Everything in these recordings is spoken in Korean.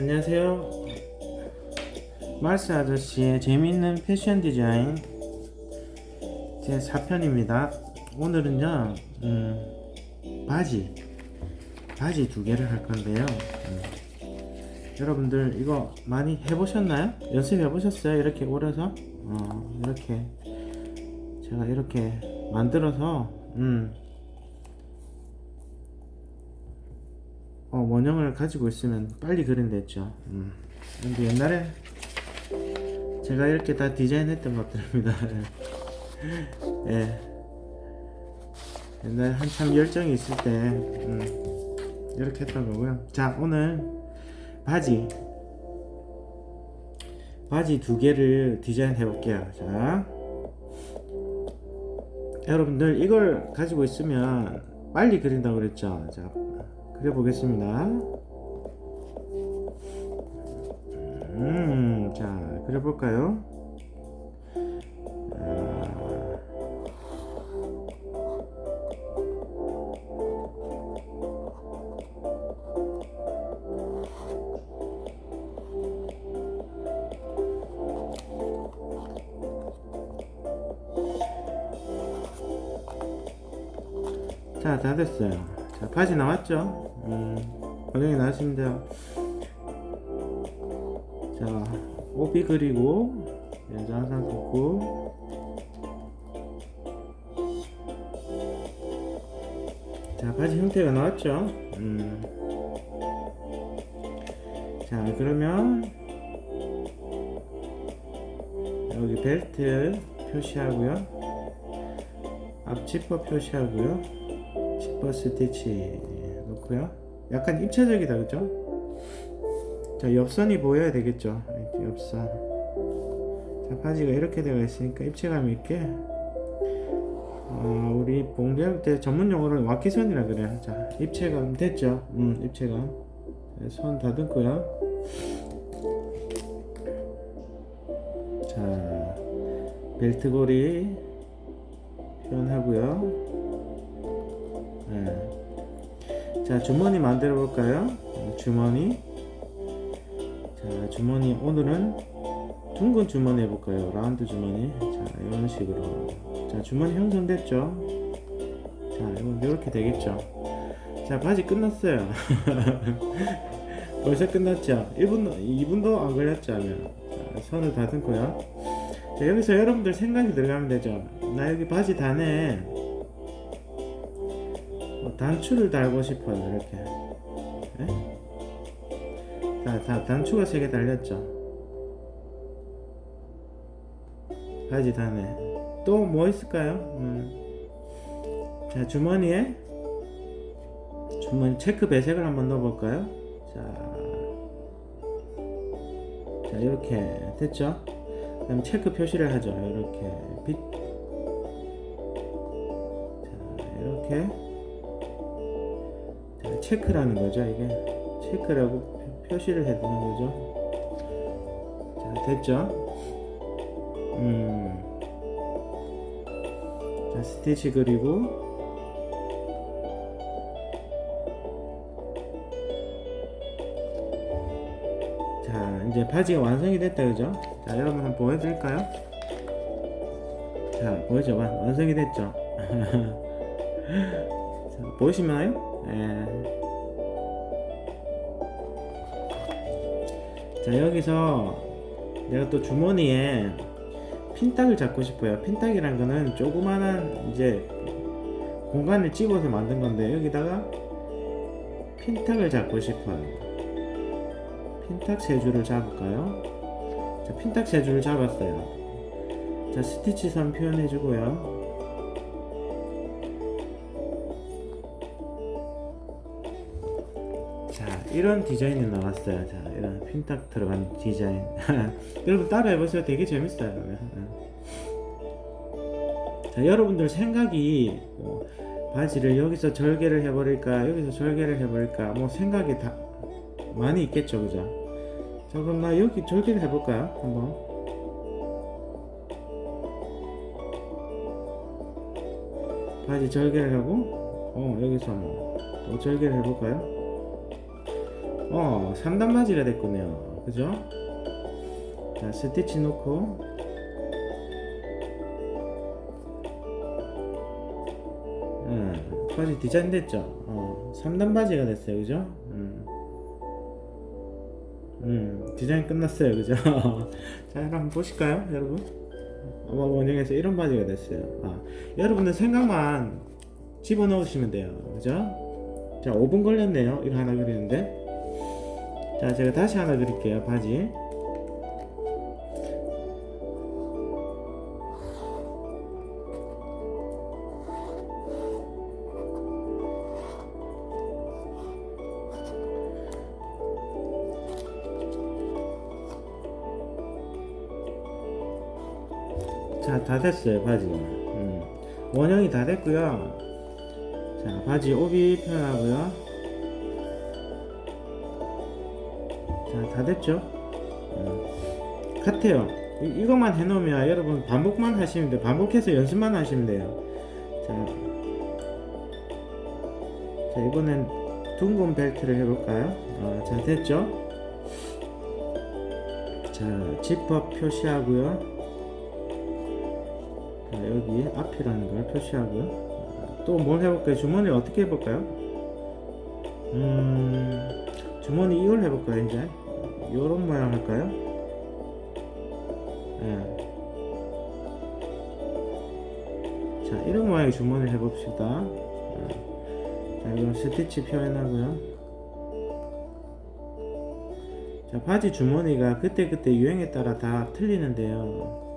안녕하세요. 말스 아저씨의 재미있는 패션 디자인 제 4편입니다. 오늘은요, 음, 바지, 바지 두 개를 할 건데요. 음, 여러분들 이거 많이 해보셨나요? 연습해 보셨어요? 이렇게 오려서? 어, 이렇게 제가 이렇게 만들어서, 음, 어, 원형을 가지고 있으면 빨리 그린댔죠. 음. 근데 옛날에 제가 이렇게 다 디자인했던 것들입니다. 예. 옛날에 한참 열정이 있을 때 음, 이렇게 했던 거고요. 자, 오늘 바지 바지 두 개를 디자인 해 볼게요. 자, 여러분들 이걸 가지고 있으면 빨리 그린다고 그랬죠. 자, 그려보겠습니다. 음, 자, 그려볼까요? 아, 자, 다 됐어요. 자, 바지 나왔죠? 음, 원형이 나왔습니다. 자, 오비 그리고, 연장 항상 긋고, 자, 바지 형태가 나왔죠? 음. 자, 그러면, 여기 벨트 표시하고요. 앞 지퍼 표시하고요. 지퍼 스티치 놓고요. 약간 입체적이다, 그죠? 자, 옆선이 보여야 되겠죠? 옆선. 자, 바지가 이렇게 되어 있으니까 입체감 있게. 어, 우리 봉제할 때 전문 용어로는 와키선이라 그래요. 자, 입체감 됐죠? 음, 입체감. 자, 손 다듬고요. 자, 벨트고리 표현하고요. 네. 자, 주머니 만들어 볼까요? 음, 주머니. 자, 주머니 오늘은 둥근 주머니 해볼까요? 라운드 주머니. 자, 이런 식으로. 자, 주머니 형성됐죠? 자, 이건 이렇게 되겠죠? 자, 바지 끝났어요. 벌써 끝났죠? 1분도, 2분도 안 걸렸죠? 하면. 자, 선을 다듬고요. 자, 여기서 여러분들 생각이 들어가면 되죠? 나 여기 바지 뭐 단추를 달고 싶어요, 이렇게. 네? 자, 다, 단추가 세 개 달렸죠. 바지 단에. 또 뭐 있을까요? 음. 자, 주머니에 주머니 체크 배색을 한번 넣어볼까요? 자, 자 이렇게 됐죠? 그다음 체크 표시를 하죠. 이렇게 빛. 자, 이렇게. 자, 체크라는 거죠. 이게 체크라고 표- 표시를 해두는 거죠. 자, 됐죠? 음. 자, 스티치 그리고 자, 이제 바지가 완성이 됐다, 그죠? 자, 여러분 한번 보여드릴까요? 자? 완, 완성이 됐죠? 자, 보이시나요? 예. 자, 여기서 내가 또 주머니에 핀딱을 잡고 싶어요. 핀딱이란 거는 조그만한 이제 공간을 집어서 만든 건데 여기다가 핀탁을 잡고 싶어요. 핀탁 세 줄을 잡을까요? 자, 핀탁 세 줄을 잡았어요. 자, 스티치 선 표현해 주고요. 이런 디자인이 나왔어요. 자, 이런 핀탁 들어간 디자인. 여러분 따라 해 보세요. 되게 재밌어요. 자, 여러분들 생각이 뭐, 바지를 여기서 절개를 해버릴까, 여기서 절개를 해버릴까, 뭐 생각이 다 많이 있겠죠, 그죠? 자, 그럼 나 여기 절개를 해볼까요? 한번. 바지 절개를 하고, 어, 여기서 뭐, 또 절개를 해볼까요? 어 3단 바지가 됐군요 그죠? 자 스티치 놓고 음, 바지 디자인 됐죠? 어 3단 바지가 됐어요 그죠? 음. 음 디자인 끝났어요 그죠? 자 한번 보실까요 여러분? 어머 원형에서 이런 바지가 됐어요 아, 여러분들 생각만 집어넣으시면 돼요 그죠? 자 5분 걸렸네요 이거 하나 그리는데 자 제가 다시 하나 그릴게요 바지. 자 다 됐어요 바지가 음. 원형이 다 됐고요. 자 바지帯표현하고요 자다 됐죠 음. 같아요 이, 이것만 해놓으면 여러분 반복만 하시면 돼요 반복해서 연습만 하시면 돼요 자, 자 이번엔 둥근 벨트를 해볼까요 어, 자 됐죠 자 지퍼 표시하고요 자, 여기 앞이라는 걸 표시하고요. 또 뭘 해볼까요? 주머니 어떻게 해볼까요? 음, 주머니 이걸 해볼까요, 이제? 요런 모양 할까요? 예. 자, 이런 모양의 주머니 해봅시다. 예. 자, 이건 스티치 표현하고요. 자, 바지 주머니가 그때그때 유행에 따라 다 틀리는데요.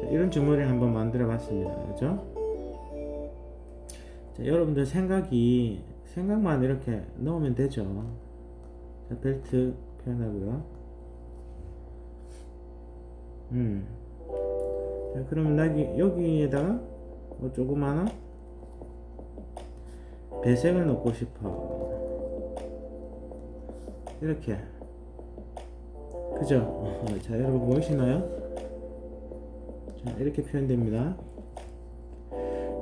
자, 이런 주머니를 한번 만들어 봤습니다. 그죠? 자, 여러분들 생각이 생각만 이렇게 넣으면 되죠. 자, 벨트 표현하고요. 음. 자, 그러면 여기 여기에다가 뭐 조그마한 배색을 넣고 싶어. 이렇게. 그죠? 어, 자, 여러분 보이시나요? 자, 이렇게 표현됩니다.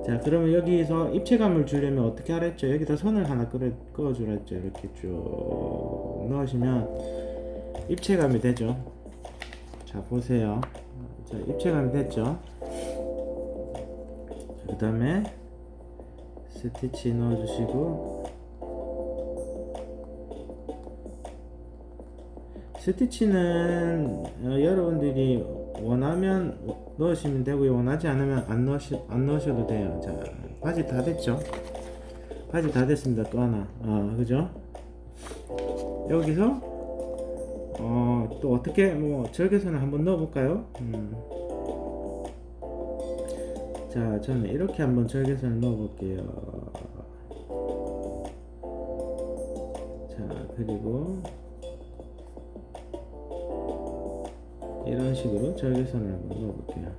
자, 그러면 여기서 입체감을 주려면 어떻게 하랬죠? 여기다 선을 하나 끌어, 그어주라 했죠. 이렇게 쭉 넣으시면 입체감이 되죠. 자, 보세요. 자, 입체감이 됐죠. 그 다음에 스티치 넣어주시고 스티치는 어, 여러분들이 원하면 넣으시면 되고요. 원하지 않으면 안 넣으시 안 넣으셔도 돼요. 자, 바지 다 됐죠? 바지 다 됐습니다. 또 하나, 어, 그죠? 여기서 어, 또 어떻게 뭐 절개선을 한번 넣어 볼까요? 음. 자, 저는 이렇게 한번 절개선을 넣어 볼게요. 자, 그리고 이런 식으로 절개선을 한번 넣어볼게요.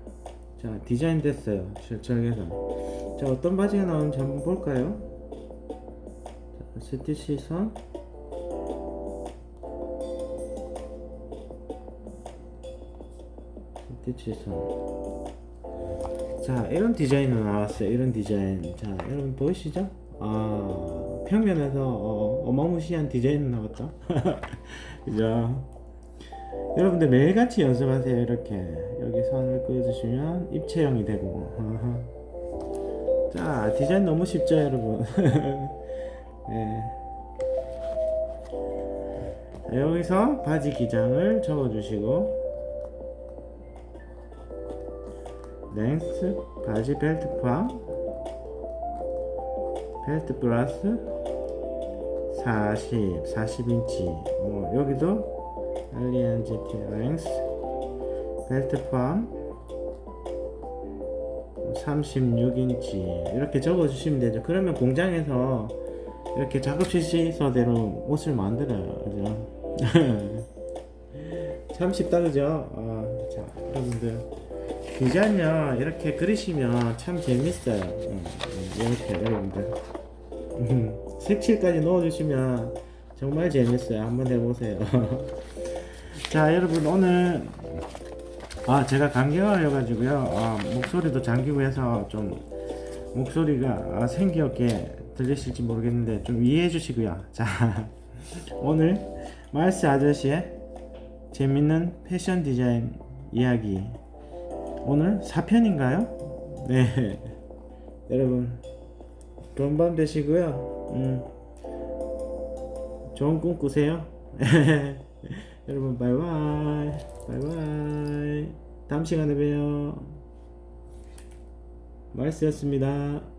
자, 디자인 됐어요. 절- 절개선. 자, 어떤 바지가 나오는지 한번 볼까요? 자, 스티치 선. 스티치 선. 자, 이런 디자인으로 나왔어요. 이런 디자인. 자, 여러분 보이시죠? 아, 평면에서 어, 어마무시한 디자인 나왔다. 그죠? 여러분들 매일같이 연습하세요 이렇게. 여기 선을 그어주시면 입체형이 되고. 자 디자인 너무 쉽죠 여러분. 네. 자, 여기서 바지 기장을 적어주시고. 랭스 바지 벨트 포함. 벨트 플러스 40 40인치. 어, 여기도 알리안 GT 랭스 벨트 포함 36인치. 이렇게 적어주시면 되죠. 그러면 공장에서 이렇게 작업 실 시서대로 옷을 만들어요. 그죠? 참 쉽다 그죠? 어, 자 여러분들. 디자인요. 이렇게 그리시면 참 재밌어요. 음, 음, 이렇게 여러분들. 음, 색칠까지 넣어주시면 정말 재밌어요. 한번 해보세요 자 여러분 오늘 아 제가 감기가 걸려가지고요. 아, 목소리도 잠기고 해서 좀 목소리가 아, 생기없게 들리실지 모르겠는데 좀 이해해 주시고요. 자 오늘 말스 아저씨의 재밌는 패션 디자인 이야기. 오늘 4편인가요? 네. 여러분 좋은 밤 되시고요. 음, 좋은 꿈 꾸세요 여러분 바이바이. 바이바이. 다음 시간에 봬요. 말스였습니다